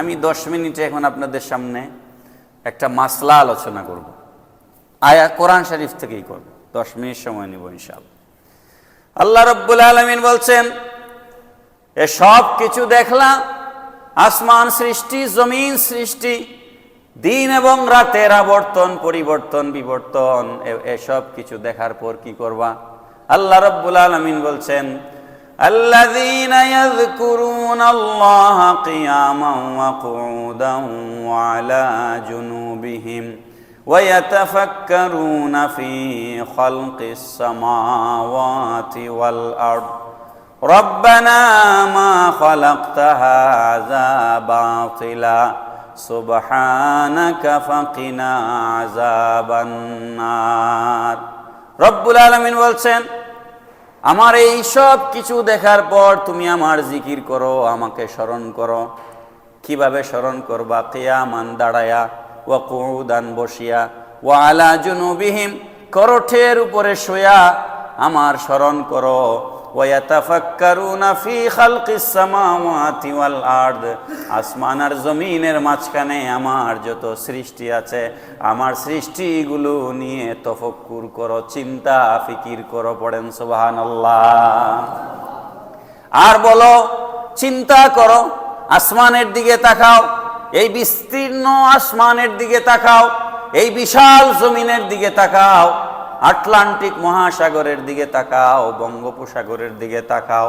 আমি দশ মিনিটে এখন আপনাদের সামনে একটা মাসলা আলোচনা করব। আয়া কোরআন শরীফ থেকেই করব। দশ মিনিট সময় নিব ইনশাল আল্লাহ রব্বুল আলমিন বলছেন, এ সব কিছু দেখলাম আসমান সৃষ্টি, জমিন সৃষ্টি, দিন এবং রাতের আবর্তন, পরিবর্তন, বিবর্তন এসব কিছু দেখার পর কি করবা? আল্লাহ রব্বুল আলমিন বলছেন الذين يذكرون الله قياما وقعودا وعلى جنوبهم ويتفكرون في خلق السماوات والأرض ربنا ما خلقت هذا باطلا سبحانك فقنا عذاب النار رب العالمين বলছেন আমার এই সব কিছু দেখার পর তুমি আমার জিকির করো, আমাকে স্মরণ করো। কীভাবে স্মরণ করবা? কেয়া মান দাঁড়ায়া ও কুদান বসিয়া ও আলা জুনুবিহীন করঠের উপরে শোয়া, আমার স্মরণ করো। ফি আসমান আর জমিনের মাঝখানে আমার যত সৃষ্টি আছে, আমার সৃষ্টিগুলো নিয়ে তফক্কুর করো, চিন্তা ফিকির করো, পড়েন সুবহানাল্লাহ। আর বলো, চিন্তা করো, আসমানের দিকে তাকাও, এই বিস্তীর্ণ আসমানের দিকে তাকাও, এই বিশাল জমিনের দিকে তাকাও আটলান্টিক মহাসাগরের দিকে তাকাও, বঙ্গোপসাগরের দিকে তাকাও,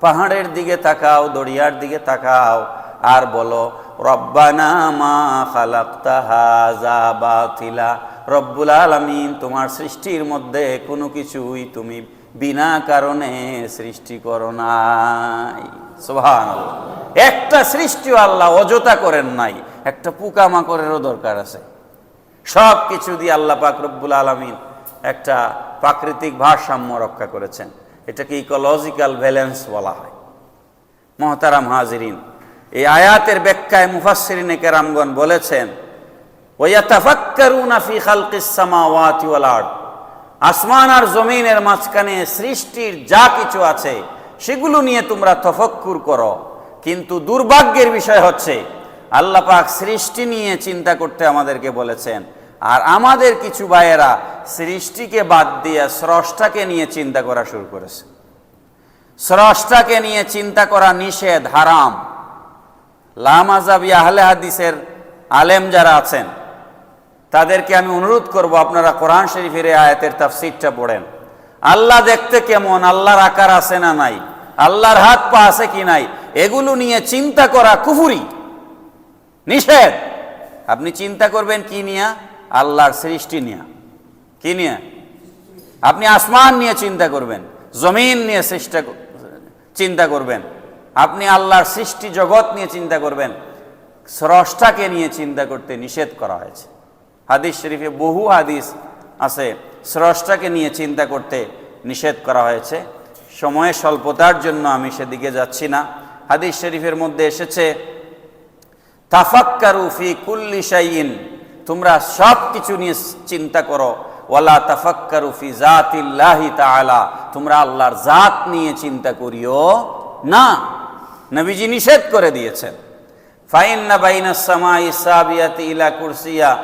পাহাড়ের দিকে তাকাও, দরিয়ার দিকে তাকাও, আর বলো, রব্বানা মা খালাক্তা বাতিলা, রব্বুল আলামিন, তোমার সৃষ্টির মধ্যে কোনো কিছুই তুমি বিনা কারণে সৃষ্টি করো নাই। সুবহানাল্লাহ। একটা সৃষ্টিও আল্লাহ অযথা করেন নাই, একটা পোকামাকড়েরও দরকার আছে। সব কিছু দিয়ে আল্লাহ পাক রব্বুল আলমিন একটা প্রাকৃতিক ভারসাম্য রক্ষা করেছেন। এটাকে ইকোলজিক্যাল ব্যালেন্স বলা হয়। মহতারাম হাজিরিন, এই আয়াতের ব্যাখ্যায় বলেছেন খালকিস সামাওয়াতি ওয়াল আরদ আসমান আর জমিনের মাঝখানে সৃষ্টির যা কিছু আছে, সেগুলো নিয়ে তোমরা তফক্কুর করো। কিন্তু দুর্ভাগ্যের বিষয় হচ্ছে, আল্লাহ পাক সৃষ্টি নিয়ে চিন্তা করতে আমাদেরকে বলেছেন আর আমাদের কিছু ভাইয়েরা সৃষ্টিকে বাদ দিয়ে স্রষ্টাকে নিয়ে চিন্তা করা শুরু করেছে। স্রষ্টাকে নিয়ে চিন্তা করা নিষেধ, হারাম। লামাজাবি আহলে হাদিসের আলেম যারা আছেন, তাদেরকে আমি অনুরোধ করব, আপনারা কোরআন শরীফের আয়াতের তাফসিরটা পড়েন। আল্লাহ দেখতে কেমন, আল্লাহর আকার আছে না নাই, আল্লাহর হাত পা আছে কি নাই, এগুলো নিয়ে চিন্তা করা কুফুরি, নিষেধ। আপনি চিন্তা করবেন কি নিয়ে? আল্লাহর সৃষ্টি নিয়ে। কি নিয়ে? আপনি আসমান নিয়ে চিন্তা করবেন, জমিন নিয়ে চেষ্টা চিন্তা করবেন, আপনি আল্লাহর সৃষ্টি জগৎ নিয়ে চিন্তা করবেন, স্রষ্টাকে নিয়ে চিন্তা করতে নিষেধ করা হয়েছে। হাদিস শরীফে বহু হাদিস আছে, স্রষ্টাকে নিয়ে চিন্তা করতে নিষেধ করা হয়েছে। সময়ের স্বল্পতার জন্য আমি সেদিকে যাচ্ছি না। হাদিস শরীফের মধ্যে এসেছে, তাফাক্কারু ফি কুল্লি শাইইন তোমরা সব কিছু নিয়ে চিন্তা করো। ওয়ালা তাফাক্কারু ফি জাতিল্লাহি তাআলা। তোমরা আল্লাহর জাত নিয়ে চিন্তা করিও না। নবীজি নিষেধ করে দিয়েছেন। ফাইন্না বাইনা সামাই সাবিয়াতি ইলা কুরসিয়া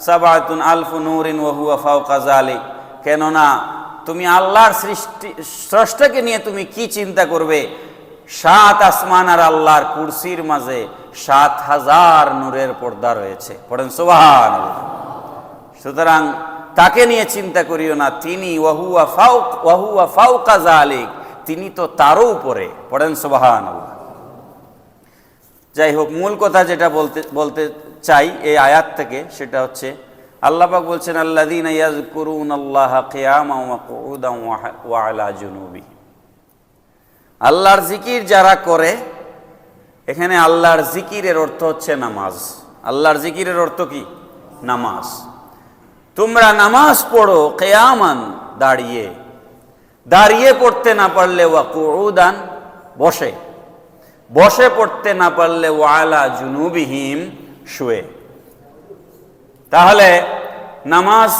সাবাতুন আলফু নূরিন ওয়া হুয়া ফাওকা যালিক। কেননা তুমি আল্লাহর সৃষ্টি, স্রষ্টাকে নিয়ে তুমি কি চিন্তা করবে? সাত আসমান আর আল্লাহর কুরসির মাঝে সাত হাজার নূরের পর্দা রয়েছে। পড়েন সোবাহান সুতরাং তাকে নিয়ে চিন্তা করিও না, তিনি ওয়াহুয়া তিনি তো তারও উপরে। পড়েন সোবাহান যাই হোক, মূল কথা যেটা বলতে বলতে চাই এই আয়াত থেকে, সেটা হচ্ছে আল্লাহ পাক বলছেন ইয়াজকুরুন আল্লাহ আল্লাহর জিকির যারা করে এখানে আল্লাহর জিকিরের অর্থ হচ্ছে নামাজ। আল্লাহর জিকিরের অর্থ কি? নামাজ। তোমরা নামাজ পড়ো কেয়ামান, দাঁড়িয়ে। দাঁড়িয়ে পড়তে না পারলে ওয়াকুদান বসে। বসে পড়তে না পারলে ওয়ালা জুনুবিহীম, শুয়ে। তাহলে নামাজ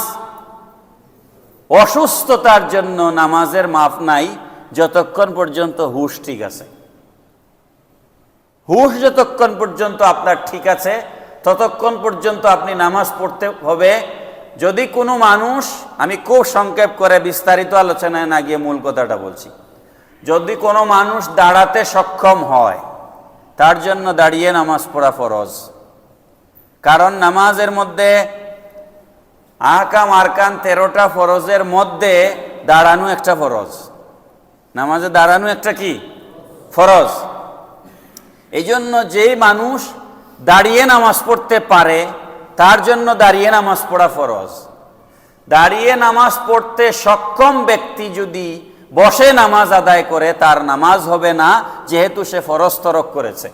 অসুস্থতার জন্য নামাজের মাফ নাই, যতক্ষণ পর্যন্ত হুশ ঠিক আছে। হুশ যতক্ষণ পর্যন্ত আপনার ঠিক আছে, ততক্ষণ পর্যন্ত আপনি নামাজ পড়তে হবে। যদি কোনো মানুষ, আমি খুব সংক্ষেপ করে বিস্তারিত আলোচনায় না গিয়ে মূল কথাটা বলছি। যদি কোনো মানুষ দাঁড়াতে সক্ষম হয়, তার জন্য দাঁড়িয়ে নামাজ পড়া ফরজ। কারণ নামাজের মধ্যে আহকাম আরকান তেরোটা ফরজের মধ্যে দাঁড়ানো একটা ফরজ। নামাজে দাঁড়ানো একটা কি? ফরজ। এই জন্য যেই মানুষ দাঁড়িয়ে নামাজ পড়তে পারে, তার জন্য দাঁড়িয়ে নামাজ পড়া ফরজ। দাঁড়িয়ে নামাজ পড়তে সক্ষম ব্যক্তি যদি বসে নামাজ আদায় করে, তার নামাজ হবে না, যেহেতু সে ফরজ তরক করেছে।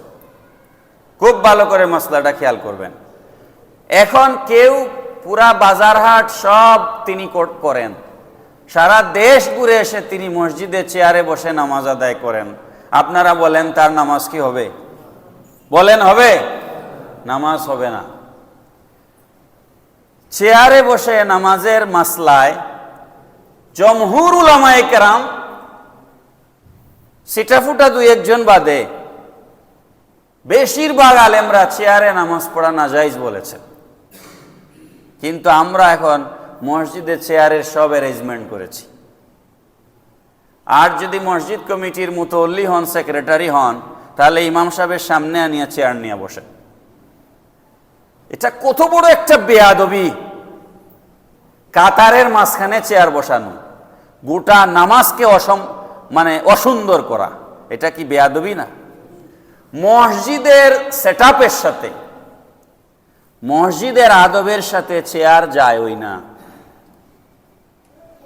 খুব ভালো করে মশলাটা খেয়াল করবেন। এখন কেউ পুরা বাজারহাট সব তিনি করেন। সারা দেশ ঘুরে এসে তিনি মসজিদে চেয়ারে বসে নামাজ আদায় করেন। আপনারা বলেন, তার নামাজ কি হবে? বলেন হবে? নামাজ হবে না। চেয়ারে বসে নামাজের মাসলায় জমহুর উলামায়ে কেরাম সিটাফুটা দুই একজন বাদে বেশিরভাগ আলেমরা চেয়ারে নামাজ পড়া নাজাইজ বলেছেন। কিন্তু আমরা এখন মসজিদে চেয়ারের সব অ্যারেঞ্জমেন্ট করেছি। আর যদি মসজিদ কমিটির মুতল্লি হন সেক্রেটারি হন তাহলে ইমাম সাহেবের সামনে আনিয়া চেয়ার নিয়ে বসেন এটা কত বড় একটা বেয়াদবি। কাতারের মাঝখানে চেয়ার বসানো। গোটা নামাজকে অসম মানে অসুন্দর করা। এটা কি বেয়াদবি না? মসজিদের সেট সাথে, মসজিদের আদবের সাথে চেয়ার যায় ওই না।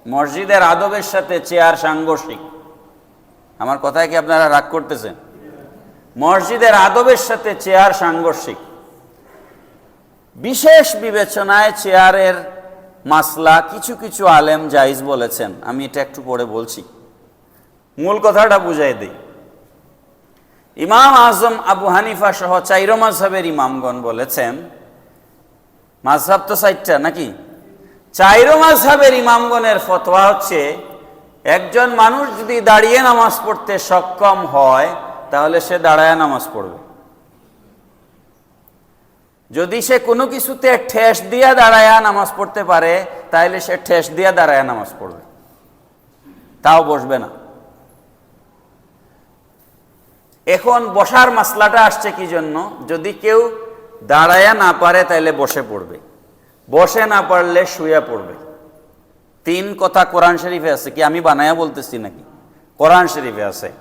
মসজিদের আদবের সাথে চেয়ার সাংঘর্ষিক। আমার কথায় কি আপনারা রাগ করতেছেন? মসজিদের আদবের সাথে চেয়ার সাংঘর্ষিক। বিশেষ বিবেচনায় চেয়ারের মাসলা কিছু কিছু আলেম জাইজ বলেছেন, আমি এটা একটু পরে বলছি। মূল কথাটা বুঝাই দিই। ইমাম আজম আবু হানিফা সহ চাইর মাঝহের ইমামগণ বলেছেন মাঝহাব তো সাইটটা নাকি? চাইরো মাঝহাবের ইমামগণের ফতোয়া হচ্ছে, একজন মানুষ যদি দাঁড়িয়ে নামাজ পড়তে সক্ষম হয় তাহলে সে দাঁড়ায় নামাজ পড়বে। যদি সে কোনো কিছুতে ঠেস দিয়া দাঁড়ায়া নামাজ পড়তে পারে তাহলে সে ঠেস দিয়া দাঁড়ায়া নামাজ পড়বে। তাও বসবে না। এখন বসার মাসলাটা আসছে কি জন্য? যদি কেউ দাঁড়ায়া না পারে তাহলে বসে পড়বে। বসে না পারলে শুয়ে পড়বে। তিন কথা কোরআন শরীফে আছে কি? আমি বানায়া বলতেছি নাকি? কোরআন শরীফে আছে।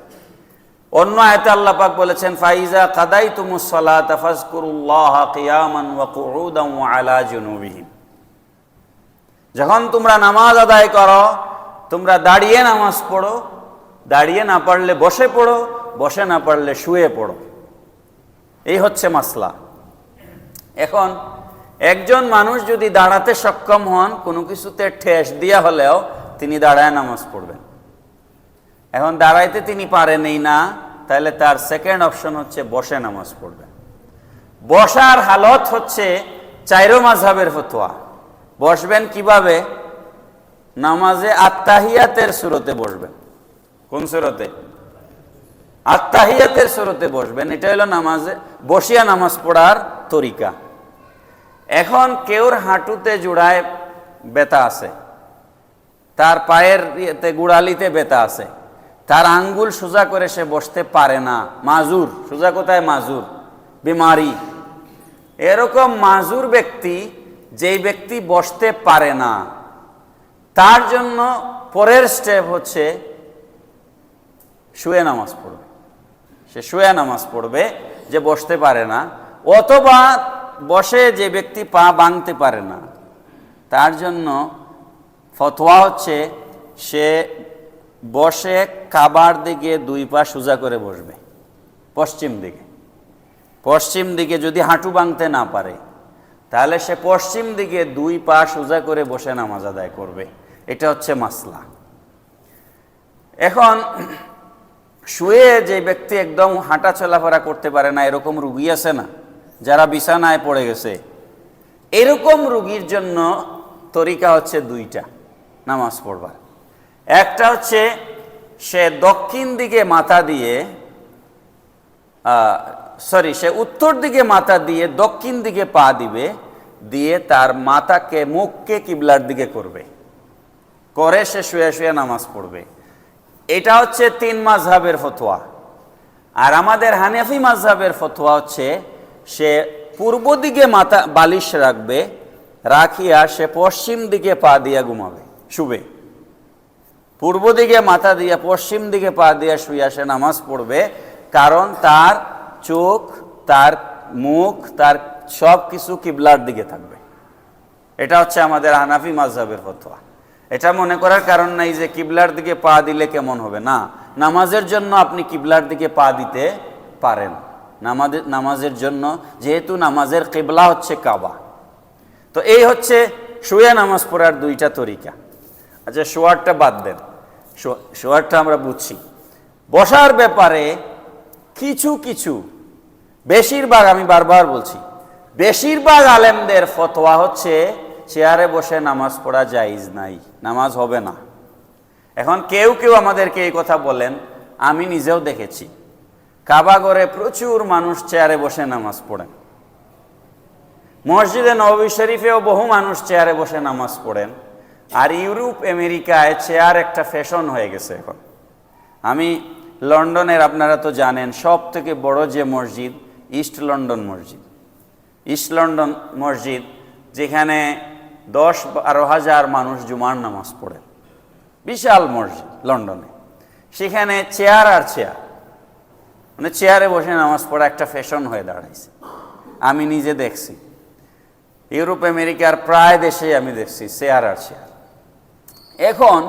অন্য আয়তে আল্লাহ পাক বলেছেন, ফাইজা কাদাই তুমুসলাত ফাজকুরুল্লাহ কিয়ামান ওয়া কুউদান ওয়া আলা জুনুবিহিম। যখন তোমরা নামাজ আদায় করো, তোমরা দাঁড়িয়ে নামাজ পড়ো, দাঁড়িয়ে না পারলে বসে পড়ো, বসে না পারলে শুয়ে পড়ো। এই হচ্ছে মাসলা। এখন, একজন মানুষ যদি দাঁড়াতে সক্ষম হন, কোনো কিছুতে ঠেস দিয়া হলেও তিনি দাঁড়ায় নামাজ পড়বেন। এখন দাঁড়াইতে তিনি পারেনই না, তাহলে তার সেকেন্ড অপশন হচ্ছে বসে নামাজ পড়বেন বসার হালত হচ্ছে চাইরো মাঝহাবের ফতোয়া। বসবেন কীভাবে? নামাজে আত্মাহিয়াতের সুরতে বসবেন। কোন সুরতে? আত্মাহিয়াতের সুরতে বসবেন। এটা হলো নামাজে বসিয়া নামাজ পড়ার তরিকা। এখন কেউর হাঁটুতে জোড়ায় বেতা আছে, তার পায়ের গুড়ালিতে বেতা আছে তার আঙ্গুল সোজা করে সে বসতে পারে না। মাজুর, সোজা কোথায় মাজুর? বিমারি। এরকম মাজুর ব্যক্তি যেই ব্যক্তি বসতে পারে না, তার জন্য পরের স্টেপ হচ্ছে শুয়ে নামাজ পড়বে। সে শুয়ে নামাজ পড়বে যে বসতে পারে না, অথবা বসে যে ব্যক্তি পা বাঁধতে পারে না, তার জন্য ফতোয়া হচ্ছে সে বসে কাবার দিকে দুই পা সোজা করে বসবে, পশ্চিম দিকে। পশ্চিম দিকে যদি হাঁটু বাঁধতে না পারে, তাহলে সে পশ্চিম দিকে দুই পা সোজা করে বসে নামাজ আদায় করবে। এটা হচ্ছে মাসলা। এখন শুয়ে যে ব্যক্তি একদম হাঁটা চলাফেরা করতে পারে না, এরকম রুগী আছে না, যারা বিছানায় পড়ে গেছে, এরকম রুগীর জন্য তরিকা হচ্ছে দুইটা, নামাজ পড়বার। একটা হচ্ছে সে দক্ষিণ দিকে মাথা দিয়ে সরি সে উত্তর দিকে মাথা দিয়ে দক্ষিণ দিকে পা দিবে, দিয়ে তার মাথাকে, মুখকে কিবলার দিকে করবে। করে সে শুয়ে শুয়ে নামাজ পড়বে। এটা হচ্ছে তিন মাঝহাবের ফতোয়া। আর আমাদের হানেফি মাঝহাবের ফতোয়া হচ্ছে, সে পূর্ব দিকে মাথা বালিশ রাখবে, রাখিয়া সে পশ্চিম দিকে পা দিয়া ঘুমাবে, শুবে। পূর্ব দিকে মাথা দিয়া, পশ্চিম দিকে পা দিয়া শুইয়া সে নামাজ পড়বে। কারণ তার চোখ, তার মুখ, তার সব কিছু কিবলার দিকে থাকবে। এটা হচ্ছে আমাদের হানাফি মাঝহাবের ফতোয়া। এটা মনে করার কারণ নাই যে কিবলার দিকে পা দিলে কেমন হবে। না, নামাজের জন্য আপনি কিবলার দিকে পা দিতে পারেন। নামাজের নামাজের জন্য যেহেতু নামাজের কিবলা হচ্ছে কাবা। তো এই হচ্ছে শুয়ে নামাজ পড়ার দুইটা তরিকা। আচ্ছা শোয়ারটা বাদ দেন। শোয়ারটা আমরা বুঝছি। বসার ব্যাপারে কিছু কিছু, বেশিরভাগ আমি বারবার বলছি, বেশিরভাগ আলেমদের ফতোয়া হচ্ছে, চেয়ারে বসে নামাজ পড়া জাইজ নাই, নামাজ হবে না। এখন কেউ কেউ আমাদেরকে এই কথা বলেন, আমি নিজেও দেখেছি। কাবাগরে প্রচুর মানুষ চেয়ারে বসে নামাজ পড়েন মসজিদে নবী শরীফেও বহু মানুষ চেয়ারে বসে নামাজ পড়েন। আর ইউরোপ, আমেরিকায় চেয়ার একটা ফ্যাশন হয়ে গেছে এখন। আমি লন্ডনের, আপনারা তো জানেন সব থেকে বড় যে মসজিদ, ইস্ট লন্ডন মসজিদ। ইস্ট লন্ডন মসজিদ, যেখানে দশ বারো হাজার মানুষ জুমার নামাজ পড়ে। বিশাল মসজিদ লন্ডনে। সেখানে চেয়ার আর চেয়ার মানে চেয়ারে বসে নামাজ পড়া একটা ফ্যাশন হয়ে দাঁড়াইছে। আমি নিজে দেখছি। ইউরোপ, আমেরিকার প্রায় দেশে আমি দেখছি চেয়ার আর চেয়ার এখন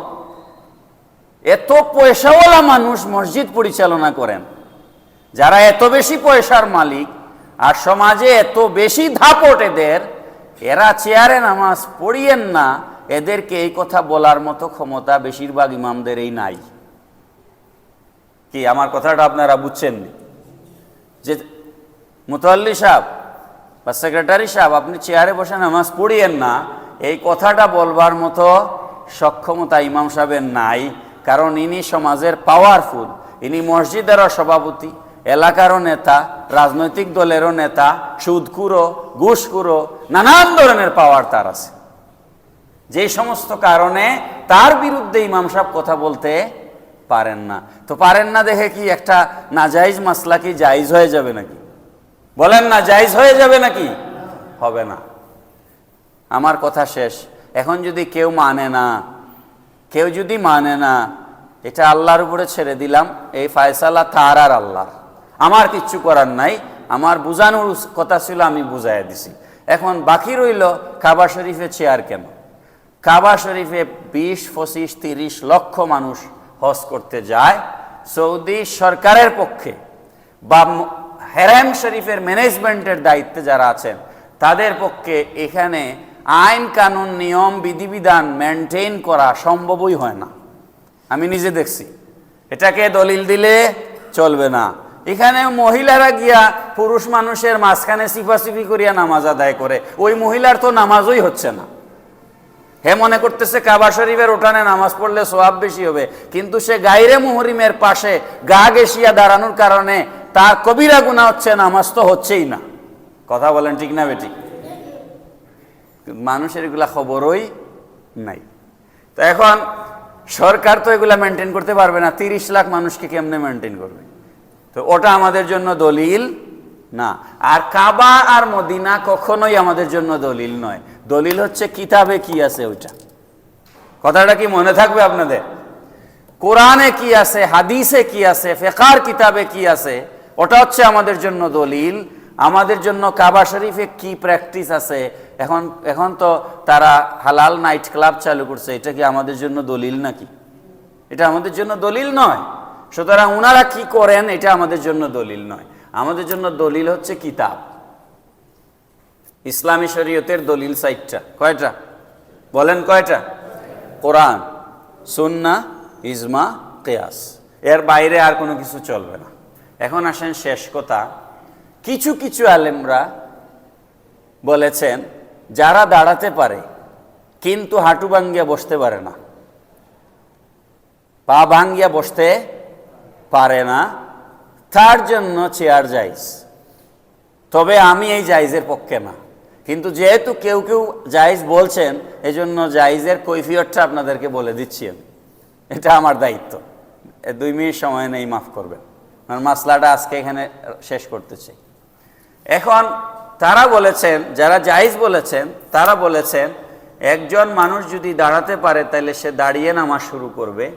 এত পয়সাওয়ালা মানুষ মসজিদ পরিচালনা করেন, যারা এত বেশি পয়সার মালিক আর সমাজে এত বেশি ধাপট এদের, এরা চেয়ারে নামাজ পড়িয়েন না, এদেরকে এই কথা বলার মতো ক্ষমতা বেশিরভাগ ইমামদের এই নাই কি, আমার কথাটা আপনারা বুঝছেন? যে মুতাল্লি সাহেব বা সেক্রেটারি সাহেব, আপনি চেয়ারে বসে নামাজ পড়িয়েন না, এই কথাটা বলবার মতো সক্ষমতা ইমাম সাহেবের নাই, কারণ ইনি সমাজের পাওয়ারফুল ইনি মসজিদেরও সভাপতি, এলাকারও নেতা, রাজনৈতিক দলেরও নেতা সুদকুরো ঘুষকুরো নানান ধরনের পাওয়ার তার আছে। যে সমস্ত কারণে তার বিরুদ্ধে ইমাম সাহেব কথা বলতে পারেন না। তো পারেন না দেখে কি একটা নাজাইজ মাসলা কি জাইজ হয়ে যাবে নাকি? বলেন না, জাইজ হয়ে যাবে নাকি? হবে না। আমার কথা শেষ। এখন যদি কেউ মানে না, কেউ যদি মানে না, এটা আল্লাহর উপরে ছেড়ে দিলাম, এই ফায়সালা তার আর আল্লাহ আমার কিচ্ছু করার নাই, আমার বুঝানোর কথা ছিল, আমি বুঝাইয়া দিছি। এখন বাকি রইল কাবা শরীফে চেয়ার কেন? কাবা শরীফে বিশ, পঁচিশ, তিরিশ লক্ষ মানুষ হজ করতে যায়। সৌদি সরকারের পক্ষে বা হেরাম শরীফের ম্যানেজমেন্টের দায়িত্বে যারা আছেন, তাদের পক্ষে এখানে আইন কানুন, নিয়ম, বিধিবিধান মেনটেন করা সম্ভবই হয় না। আমি নিজে দেখছি। এটাকে দলিল দিলে চলবে না। এখানে মহিলারা গিয়া পুরুষ মানুষের মাঝখানে সিফাসিফি করিয়া নামাজ আদায় করে। ওই মহিলার তো নামাজই হচ্ছে না। হে মনে করতেছে কাবা শরীফের ওঠানে নামাজ পড়লে সোয়াব বেশি হবে। কিন্তু সে গাইরে মুহরিমের পাশে গা গেসিয়া দাঁড়ানোর কারণে তার কবিরা গুণা হচ্ছে, নামাজ তো হচ্ছেই না। কথা বলেন ঠিক না বেটি মানুষের এগুলা খবরই নাই। তো এখন সরকার তো এগুলা মেনটেন করতে পারবে না, তিরিশ লাখ মানুষকে কেমনে মেনটেন করবে? তো ওটা আমাদের জন্য দলিল না। আর কাবা আর মদিনা কখনোই আমাদের জন্য দলিল নয়। দলিল হচ্ছে কিতাবে কি আছে ওইটা। কথাটা কি মনে থাকবে আপনাদের? কোরআনে কি আছে, হাদিসে কি আছে, ফেকার কিতাবে কি আছে, ওটা হচ্ছে আমাদের জন্য দলিল। আমাদের জন্য কাবা শরীফে কি প্র্যাকটিস আছে? এখন এখন তো তারা হালাল নাইট ক্লাব চালু করছে, এটা কি আমাদের জন্য দলিল নাকি? এটা আমাদের জন্য দলিল নয়। সুতরাং ওনারা কি করেন, এটা আমাদের জন্য দলিল নয়। আমাদের জন্য দলিল হচ্ছে কিতাব। ইসলামী শরীয়তের দলিল সাইটটা। কয়টা? বলেন কয়টা? কোরআন, সুন্না, ইজমা, কেয়াস। এর বাইরে আর কোনো কিছু চলবে না। এখন আসেন শেষ কথা। কিছু কিছু আলেমরা বলেছেন, যারা দাঁড়াতে পারে, কিন্তু হাঁটু ভাঙ্গিয়া বসতে পারে না। পা ভাঙ্গিয়া বসতে পারে না। তার জন্য চেয়ার যাইস তবে আমি এই জায়েজের পক্ষে না। কিন্তু যেহেতু কেউ কেউ জায়েজ বলছেন, এজন্য জায়েজের কৈফিয়তটা আপনাদেরকে বলে দিচ্ছি আমি। এটা আমার দায়িত্ব। দুই মিনিট সময় নেই, মাফ করবেন। মাসলাটা আজকে এখানে শেষ করতে চাই। এখন তারা বলেছেন, যারা জায়েজ বলেছেন, তারা বলেছেন, একজন মানুষ যদি দাঁড়াতে পারে, তাহলে সে দাঁড়িয়ে নামাজ শুরু করবে।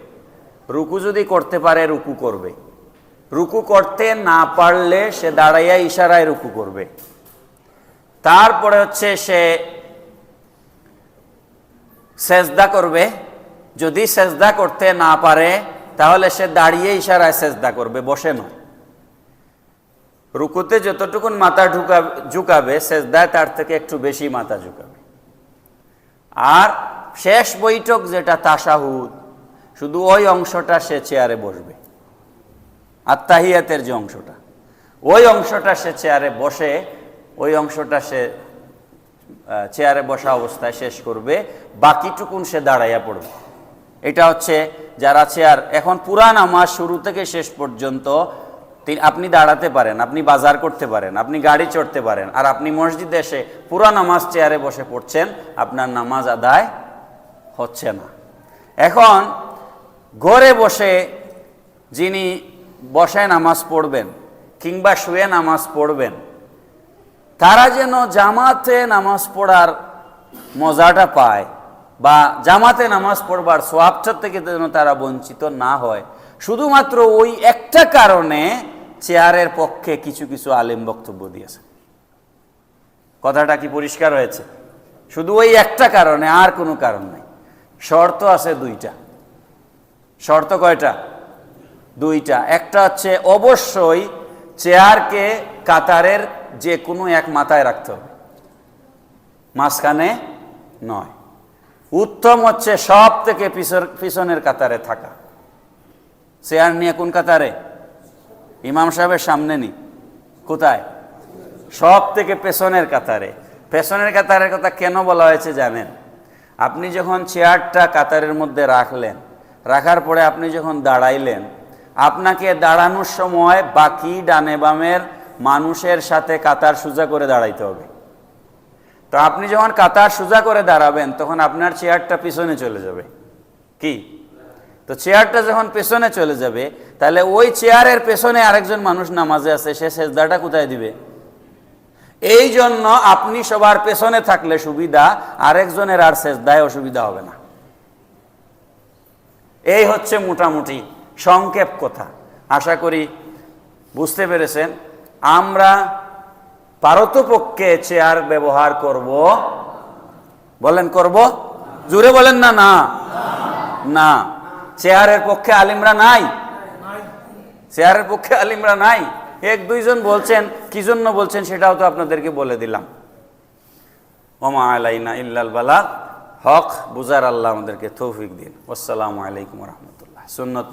রুকু যদি করতে পারে, রুকু করবে। রুকু করতে না পারলে সে দাঁড়াইয়া ইশারায় রুকু করবে। তারপরে হচ্ছে সে সেজদা করবে। যদি সেজদা করতে না পারে, তাহলে সে দাঁড়িয়ে ইশারায় সেজদা করবে, বসে নয়। রুকুতে যতটুকুন মাথা ঢুকাবে ঝুঁকাবে সেজদায় তার থেকে একটু বেশি মাথা ঝুঁকাবে। আর শেষ বৈঠক যেটা তাসাহুদ শুধু ওই অংশটা সে চেয়ারে বসবে। আর তাহিয়াতের যে অংশটা, ওই অংশটা সে চেয়ারে বসে, ওই অংশটা সে চেয়ারে বসা অবস্থায় শেষ করবে, বাকিটুকুন সে দাঁড়াইয়া পড়বে। এটা হচ্ছে যারা চেয়ার, এখন পুরা নামাজ শুরু থেকে শেষ পর্যন্ত তি- আপনি দাঁড়াতে পারেন, আপনি বাজার করতে পারেন, আপনি গাড়ি চড়তে পারেন, আর আপনি মসজিদে এসে পুরা নামাজ চেয়ারে বসে পড়ছেন, আপনার নামাজ আদায় হচ্ছে না। এখন ঘরে বসে যিনি বসে নামাজ পড়বেন কিংবা শুয়ে নামাজ পড়বেন, তারা যেন জামাতে নামাজ পড়ার মজাটা পায় বা জামাতে নামাজ পড়বার সোয়াবটার থেকে যেন তারা বঞ্চিত না হয়। শুধুমাত্র ওই একটা কারণে চেয়ারের পক্ষে কিছু কিছু আলেম বক্তব্য দিয়েছে কথাটা কি পরিষ্কার হয়েছে? শুধু ওই একটা কারণে, আর কোনো কারণ নাই। শর্ত আছে দুইটা। শর্ত কয়টা? দুইটা। একটা হচ্ছে অবশ্যই চেয়ারকে কাতারের যে কোনো এক মাথায় রাখতে হবে। মাঝখানে নয়। উত্তম হচ্ছে সব থেকে পিছনের কাতারে থাকা। চেয়ার নিয়ে কোন কাতারে? ইমাম সাহেবের সামনে নি। কোথায়? সব থেকে পেছনের কাতারে। পেছনের কাতারের কথা কেন বলা হয়েছে জানেন? আপনি যখন চেয়ারটা কাতারের মধ্যে রাখলেন, রাখার পরে আপনি যখন দাঁড়াইলেন, আপনাকে দাঁড়ানোর সময় বাকি ডানে বামের মানুষের সাথে কাতার সোজা করে দাঁড়াইতে হবে। তো আপনি যখন কাতার সোজা করে দাঁড়াবেন, তখন আপনার চেয়ারটা পিছনে চলে যাবে। কি? তো চেয়ারটা যখন পেছনে চলে যাবে, তাহলে ওই চেয়ারের পেছনে আরেকজন মানুষ নামাজে আছে, সে সেজদাটা কোথায় দিবে? এই জন্য আপনি সবার পেছনে থাকলে সুবিধা, আরেকজনের আর সেজদায় অসুবিধা হবে না। এই হচ্ছে মোটামুটি সংক্ষেপ কথা। আশা করি বুঝতে পেরেছেন। আমরা পারতপক্ষে চেয়ার ব্যবহার করব। বলেন করব? জুড়ে বলেন না না। না। চেয়ারের পক্ষে আলিমরা নাই। চেয়ারের পক্ষে আলিমরা নাই। এক দুইজন বলছেন কি জন্য বলছেন সেটাও তো আপনাদেরকে বলে দিলাম। ওমা আলাইনা ইল্লাল বালা। হক বুজার আল্লাহ আমাদেরকে তৌফিক দিন। আসসালামু আলাইকুম রহমতুল্লাহ। সুন্নত